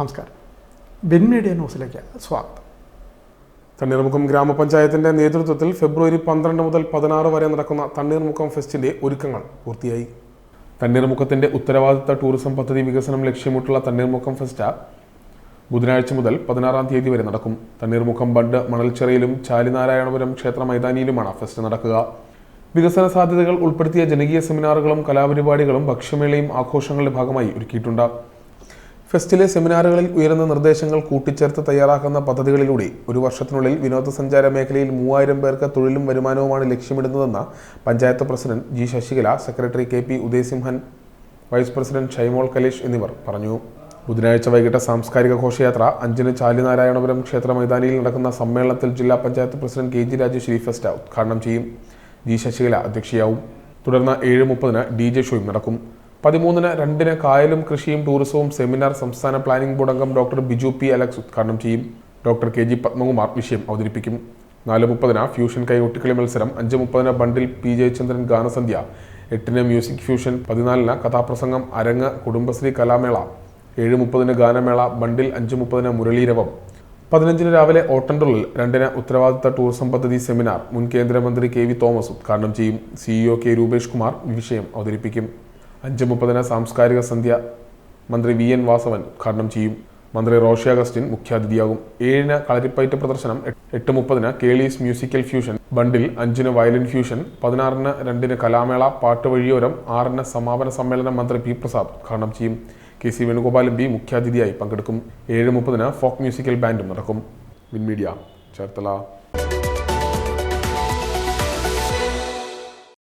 നമസ്കാരം. Bin media ന്യൂസിലേക്ക് സ്വാഗതം. തണ്ണീർമുഖം ഗ്രാമപഞ്ചായത്തിന്റെ നേതൃത്വത്തിൽ ഫെബ്രുവരി പന്ത്രണ്ട് മുതൽ പതിനാറ് വരെ നടക്കുന്ന തണ്ണീർമുക്കം ഫെസ്റ്റിന്റെ ഒരുക്കങ്ങൾ പൂർത്തിയായി. തണ്ണീർമുഖത്തിന്റെ ഉത്തരവാദിത്ത ടൂറിസം പദ്ധതി വികസനം ലക്ഷ്യമിട്ടുള്ള തണ്ണീർമുഖം ഫെസ്റ്റ് ബുധനാഴ്ച മുതൽ പതിനാറാം തീയതി വരെ നടക്കും. തണ്ണീർമുഖം ബണ്ട് മണൽച്ചിറയിലും ചാലിനാരായണപുരം ക്ഷേത്ര മൈതാനിയിലുമാണ് ഫെസ്റ്റ് നടക്കുക. വികസന സാധ്യതകൾ ഉൾപ്പെടുത്തിയ ജനകീയ സെമിനാറുകളും കലാപരിപാടികളും ഭക്ഷ്യമേളയും ആഘോഷങ്ങളുടെ ഭാഗമായി ഒരുക്കിയിട്ടുണ്ട്. ഫെസ്റ്റിലെ സെമിനാറുകളിൽ ഉയർന്ന നിർദ്ദേശങ്ങൾ കൂട്ടിച്ചേർത്ത് തയ്യാറാക്കുന്ന പദ്ധതികളിലൂടെ ഒരു വർഷത്തിനുള്ളിൽ വിനോദസഞ്ചാര മേഖലയിൽ മൂവായിരം പേർക്ക് തൊഴിലും വരുമാനവുമാണ് ലക്ഷ്യമിടുന്നതെന്ന് panchayat president G Sasikala secretary K P Udayasimhan vice president Shymol Kalesh എന്നിവർ പറഞ്ഞു. ബുധനാഴ്ച വൈകിട്ട് സാംസ്കാരിക ഘോഷയാത്ര അഞ്ചിന് ചാലിനാരായണപുരം ക്ഷേത്ര മൈതാനിയിൽ നടക്കുന്ന സമ്മേളനത്തിൽ ജില്ലാ panchayat president K G Rajeswari fest ഉദ്ഘാടനം ചെയ്യും. ജി ശശികല അധ്യക്ഷയാവും. തുടർന്ന് ഏഴ് മുപ്പതിന് ഡി ജെ ഷോയും നടക്കും. പതിമൂന്നിന് രണ്ടിന് കായലും കൃഷിയും ടൂറിസവും സെമിനാർ സംസ്ഥാന പ്ലാനിംഗ് ബോർഡ് അംഗം ഡോക്ടർ ബിജു പി അലക്സ് ഉദ്ഘാടനം ചെയ്യും. ഡോക്ടർ കെ ജി പത്മകുമാർ വിഷയം അവതരിപ്പിക്കും. നാല് മുപ്പതിന് ഫ്യൂഷൻ കൈകൊട്ടിക്കളി മത്സരം. അഞ്ച് മുപ്പതിന് ബണ്ടിൽ പി ജയചന്ദ്രൻ ഗാനസന്ധ്യ. എട്ടിന് മ്യൂസിക് ഫ്യൂഷൻ പതിനാലിന് കഥാപ്രസംഗം അരങ്ങ് കുടുംബശ്രീ കലാമേള. ഏഴ് മുപ്പതിന് ഗാനമേള. ബണ്ടിൽ അഞ്ച് മുപ്പതിന് മുരളീരവം. പതിനഞ്ചിന് രാവിലെ ഓട്ടൻഡുള്ളിൽ രണ്ടിന് ഉത്തരവാദിത്ത ടൂറിസം പദ്ധതി സെമിനാർ മുൻ കേന്ദ്രമന്ത്രി കെ വി തോമസ് ഉദ്ഘാടനം ചെയ്യും. സിഇഒ കെ രൂപേഷ് കുമാർ വിഷയം അവതരിപ്പിക്കും. അഞ്ച് മുപ്പതിന് സാംസ്കാരിക സന്ധ്യ മന്ത്രി വി എൻ വാസവൻ ഉദ്ഘാടനം ചെയ്യും. മന്ത്രി റോഷി അഗസ്റ്റിൻ മുഖ്യാതിഥിയാകും. ഏഴിന് കളരിപ്പയറ്റ് പ്രദർശനം എട്ട് മുപ്പതിന് കേളീസ് മ്യൂസിക്കൽ ഫ്യൂഷൻ ബണ്ടിൽ അഞ്ചിന് വയലിൻ ഫ്യൂഷൻ പതിനാറിന് രണ്ടിന് കലാമേള പാട്ട് വഴിയോരം ആറിന് സമാപന സമ്മേളനം മന്ത്രി പി പ്രസാദ് ഉദ്ഘാടനം ചെയ്യും. കെ സി വേണുഗോപാൽ ബി മുഖ്യാതിഥിയായി പങ്കെടുക്കും. ഏഴ് മുപ്പതിന് ഫോക്ക് മ്യൂസിക്കൽ ബാൻഡും നടക്കും. Win media Cherthala.